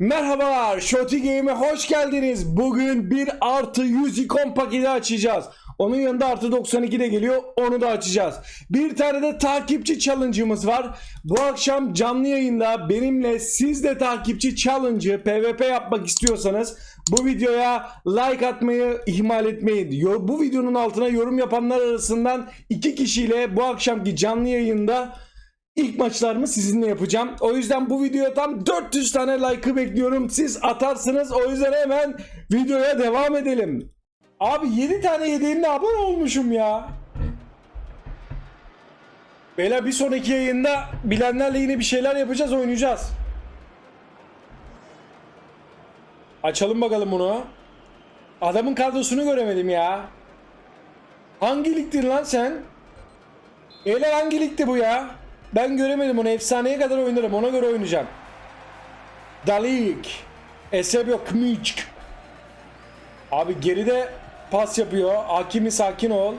Merhabalar, Shoti Game'e hoş geldiniz. Bugün bir artı 100 ikon paketi açacağız. Onun yanında artı 92 de geliyor, onu da açacağız. Bir tane de takipçi challenge'ımız var. Bu akşam canlı yayında benimle siz de takipçi challenge'ı PvP yapmak istiyorsanız bu videoya like atmayı ihmal etmeyin. Bu videonun altına yorum yapanlar arasından iki kişiyle bu akşamki canlı yayında İlk maçlarımı sizinle yapacağım. O yüzden bu videoya tam 400 tane like'ı bekliyorum. Siz atarsınız. O yüzden hemen videoya devam edelim. Abi 7 tane yediğimde abone olmuşum ya. Beyler bir sonraki yayında bilenlerle yine bir şeyler yapacağız, oynayacağız. Açalım bakalım bunu. Adamın kadrosunu göremedim ya. Hangi ligdin lan sen? Beyler hangi ligdi bu ya? Ben göremedim onu. Efsaneye kadar oynarım. Ona göre oynayacağım. Dalik. Esebio Kmiçk. Abi geride pas yapıyor. Hakimi sakin ol.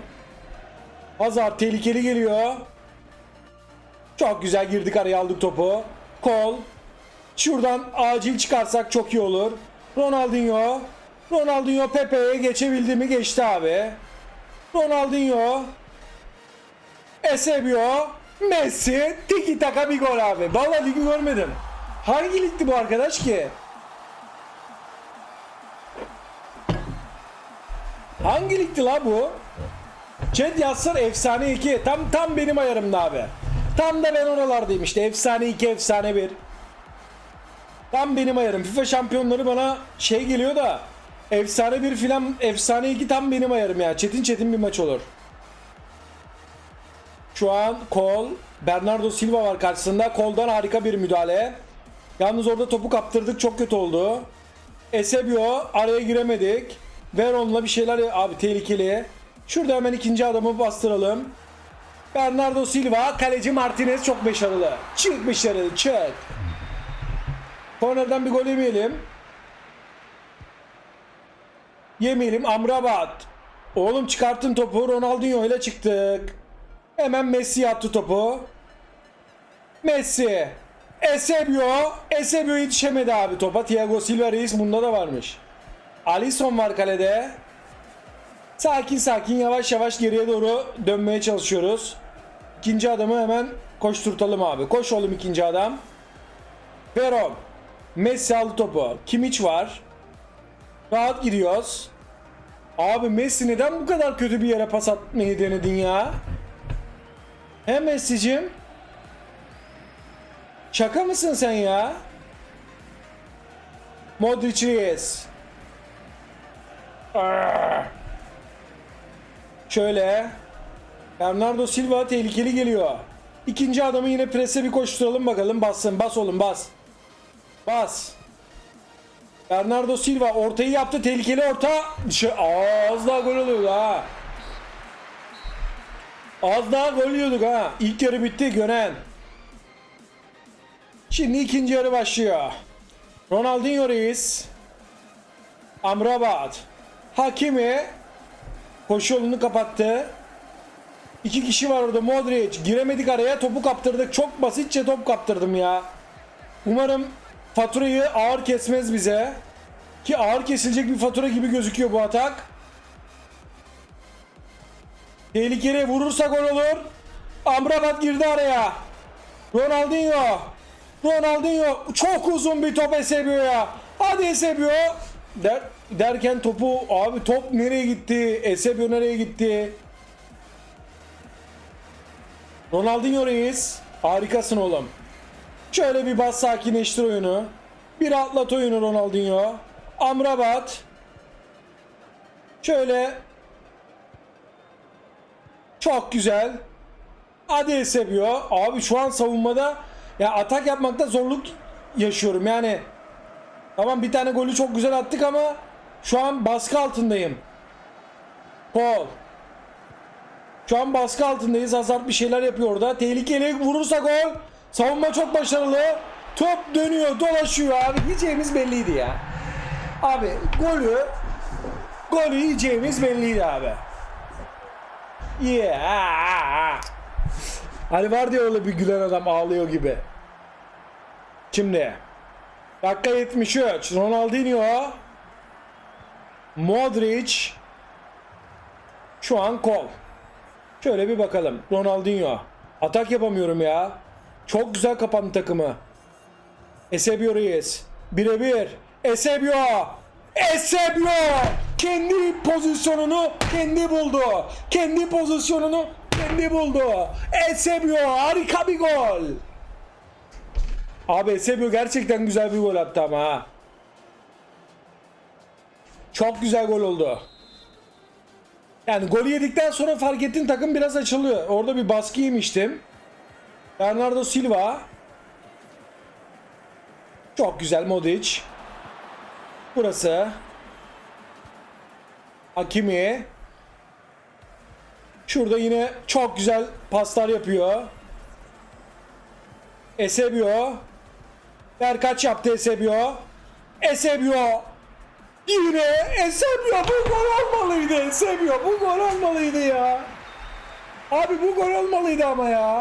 Hazard tehlikeli geliyor. Çok güzel girdik araya aldık topu. Kol. Şuradan acil çıkarsak çok iyi olur. Ronaldinho. Ronaldinho Pepe'ye geçebildi mi? Geçti abi. Ronaldinho. Esebio, Messi, tiki taka bir gol abi. Vallahi ligi görmedim. Hangi ligdi bu arkadaş ki? Hangi ligdi la bu? Chat yazsın efsane 2. Tam tam benim ayarımda abi. Tam da ben oralardayım işte. Efsane 2, efsane 1. Tam benim ayarım. FIFA şampiyonları bana şey geliyor da efsane 1 filan efsane 2 tam benim ayarım ya. Çetin çetin bir maç olur. Şu an Kol, Bernardo Silva var karşısında. Kol'dan harika bir müdahale. Yalnız orada topu kaptırdık çok kötü oldu. Esebio araya giremedik. Veron'la bir şeyler abi tehlikeli. Şurada hemen ikinci adamı bastıralım. Bernardo Silva, kaleci Martinez çok başarılı. Çık başarılı, çık. Kornerden bir gol yemeyelim. Yemeyelim. Amrabat. Oğlum çıkarttın topu. Ronaldinho ile çıktık. Hemen Messi attı topu. Messi. Esebio. Esebio yetişemedi abi topa. Thiago Silva reis bunda da varmış. Alisson var kalede. Sakin sakin yavaş yavaş geriye doğru dönmeye çalışıyoruz. İkinci adamı hemen koşturtalım abi. Koş oğlum ikinci adam. Veron. Messi aldı topu. Kimiç var. Rahat giriyoruz. Abi Messi neden bu kadar kötü bir yere pas atmayı denedin ya? He Messi'cim? Şaka mısın sen ya? Modric Reis. Arr. Şöyle. Bernardo Silva tehlikeli geliyor. İkinci adamı yine prese bir koşturalım bakalım. Bassın. Bas oğlum bas. Bas. Bernardo Silva ortayı yaptı. Tehlikeli orta. Dışı. Az daha gol oluyordu ha. Az daha gol yiyorduk ha. İlk yarı bitti Gönen. Şimdi ikinci yarı başlıyor. Ronaldinho reis. Amrabat. Hakimi. Koşu yolunu kapattı. İki kişi var orada Modric. Giremedik araya topu kaptırdık. Çok basitçe top kaptırdım ya. Umarım faturayı ağır kesmez bize. Ki ağır kesilecek bir fatura gibi gözüküyor bu atak. Tehlikeli vurursa gol olur. Amrabat girdi araya. Ronaldinho. Ronaldinho çok uzun bir top Esebio'ya. Hadi Esebio. Der, derken topu abi top nereye gitti? Esebio nereye gitti? Ronaldinho reis. Harikasın oğlum. Şöyle bir bas sakinleştir oyunu. Bir atlat oyunu Ronaldinho. Amrabat. Şöyle çok güzel. Hadi Esebio. Abi şu an savunmada ya atak yapmakta zorluk yaşıyorum. Yani tamam bir tane golü çok güzel attık ama şu an baskı altındayım. Kol. Şu an baskı altındayız. Hazard bir şeyler yapıyor orada. Tehlikeli vurursa gol. Savunma çok başarılı. Top dönüyor, dolaşıyor abi. Yiyeceğimiz belliydi ya. Abi golü golü yiyeceğimiz belliydi abi. Yeah. Hani var diyor öyle bir gülen adam ağlıyor gibi. Şimdi Dakika 73. Ronaldinho. Modric. Şu an kol. Şöyle bir bakalım. Ronaldinho. Atak yapamıyorum ya. Çok güzel kapandı takımı. Esebio Reyes. Birebir. Esebio. Esebio. Kendi pozisyonunu kendi buldu. Kendi pozisyonunu kendi buldu. Esebio harika bir gol. Abi Esebio gerçekten güzel bir gol attı ama. Çok güzel gol oldu. Yani golü yedikten sonra fark ettin takım biraz açılıyor. Orada bir baskı yemiştim. Bernardo Silva. Çok güzel Modric. Burası. Hakimi. Şurada yine çok güzel paslar yapıyor. Esebio. Berkaç yaptı Esebio. Esebio. Yine Esebio bu gol olmalıydı Esebio bu gol olmalıydı ya. Abi bu gol olmalıydı ama ya.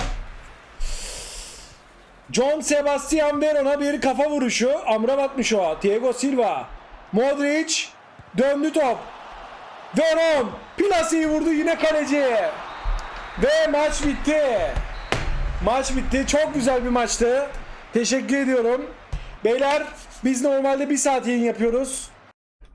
John Sebastian Veron'a bir kafa vuruşu. Amra batmış o. Thiago Silva. Modric. Döndü top. Veron. Plasi'yi vurdu yine kaleci. Ve maç bitti. Maç bitti. Çok güzel bir maçtı. Teşekkür ediyorum. Beyler biz normalde bir saat yayın yapıyoruz.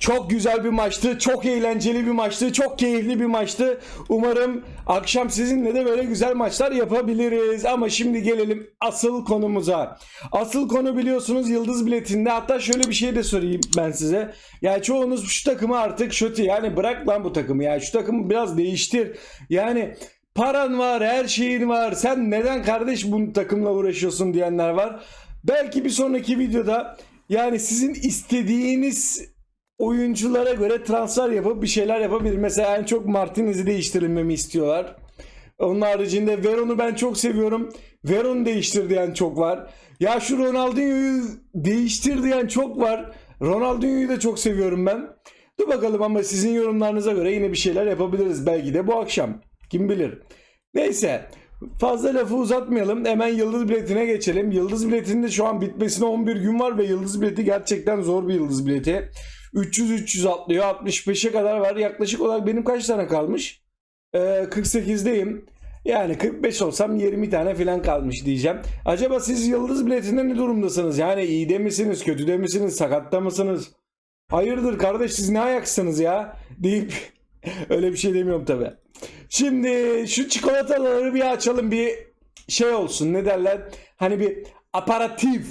Çok güzel bir maçtı. Çok eğlenceli bir maçtı. Çok keyifli bir maçtı. Umarım akşam sizinle de böyle güzel maçlar yapabiliriz. Ama şimdi gelelim asıl konumuza. Asıl konu biliyorsunuz Yıldız Biletinde. Hatta şöyle bir şey de sorayım ben size. Ya çoğunuz şu takımı artık şöti yani bırak lan bu takımı ya. Şu takımı biraz değiştir. Yani paran var, her şeyin var. Sen neden kardeş bu takımla uğraşıyorsun diyenler var. Belki bir sonraki videoda yani sizin istediğiniz oyunculara göre transfer yapıp bir şeyler yapabilir. Mesela en çok Martinez'i değiştirilmemi istiyorlar. Onun haricinde Veron'u ben çok seviyorum. Veron değiştir diyen çok var. Ya şu Ronaldinho'yu değiştir diyen çok var. Ronaldinho'yu da çok seviyorum ben. Dur bakalım ama sizin yorumlarınıza göre yine bir şeyler yapabiliriz belki de bu akşam. Kim bilir. Neyse fazla lafı uzatmayalım. Hemen yıldız biletine geçelim. Yıldız biletinde şu an bitmesine 11 gün var ve yıldız bileti gerçekten zor bir yıldız bileti. 300-300 atlıyor. 65'e kadar var. Yaklaşık olarak benim kaç tane kalmış? Ee, 48'deyim. Yani 45 olsam 20 tane falan kalmış diyeceğim. Acaba siz yıldız biletinde ne durumdasınız? Yani iyi de misiniz, kötü de misiniz, sakatta mısınız? Hayırdır kardeş siz ne ayaksınız ya? Deyip öyle bir şey demiyorum tabi. Şimdi şu çikolataları bir açalım bir şey olsun ne derler? Hani bir aparatif.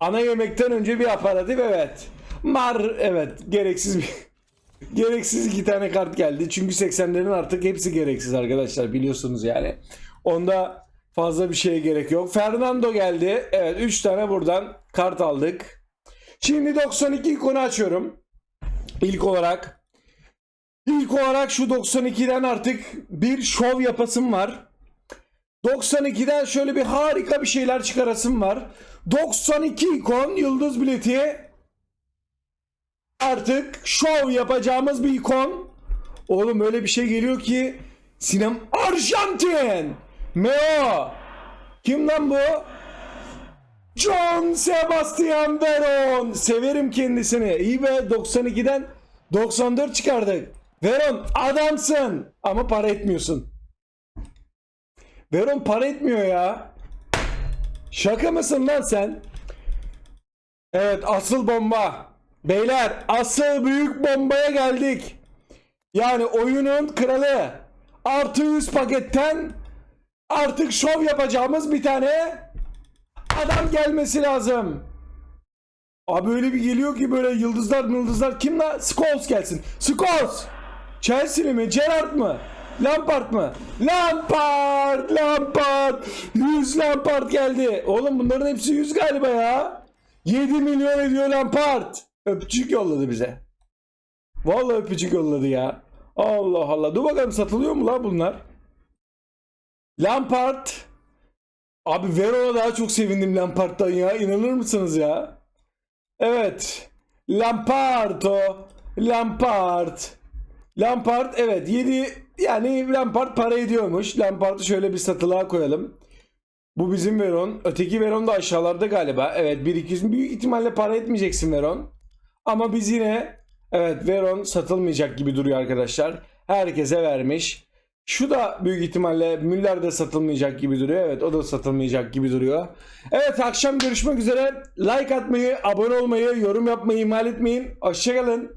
Ana yemekten önce bir aparatif evet. Mar evet gereksiz bir gereksiz iki tane kart geldi. Çünkü 80'lerin artık hepsi gereksiz arkadaşlar biliyorsunuz yani. Onda fazla bir şeye gerek yok. Fernando geldi. Evet 3 tane buradan kart aldık. Şimdi 92 ikonu açıyorum. İlk olarak İlk olarak şu 92'den artık bir şov yapasım var. 92'den şöyle bir harika bir şeyler çıkarasım var. 92 ikon yıldız bileti artık şov yapacağımız bir ikon. Oğlum öyle bir şey geliyor ki Sinem Arjantin. Meo. Kim lan bu? John Sebastian Veron. Severim kendisini. İyi be 92'den 94 çıkardık. Veron adamsın ama para etmiyorsun. Veron para etmiyor ya. Şaka mısın lan sen? Evet asıl bomba. Beyler asıl büyük bombaya geldik. Yani oyunun kralı. Artı 100 paketten artık şov yapacağımız bir tane adam gelmesi lazım. Abi öyle bir geliyor ki böyle yıldızlar yıldızlar kim la? Scholes gelsin. Scholes! Chelsea'li mi? Gerrard mı? Lampard mı? Lampard! Lampard! 100 Lampard geldi. Oğlum bunların hepsi 100 galiba ya. 7 milyon ediyor Lampard. Öpücük yolladı bize. Vallahi öpücük yolladı ya. Allah Allah. Dur bakalım satılıyor mu la bunlar? Lampard. Abi Veron'a daha çok sevindim Lampard'dan ya. İnanır mısınız ya? Evet. Lampardo. Lampard. Lampard evet 7 yani Lampard para ediyormuş. Lampard'ı şöyle bir satılığa koyalım. Bu bizim Veron. Öteki Veron da aşağılarda galiba. Evet 1-200 büyük ihtimalle para etmeyeceksin Veron. Ama biz yine evet Veron satılmayacak gibi duruyor arkadaşlar. Herkese vermiş. Şu da büyük ihtimalle Müller de satılmayacak gibi duruyor. Evet o da satılmayacak gibi duruyor. Evet akşam görüşmek üzere. Like atmayı, abone olmayı, yorum yapmayı ihmal etmeyin. Hoşçakalın.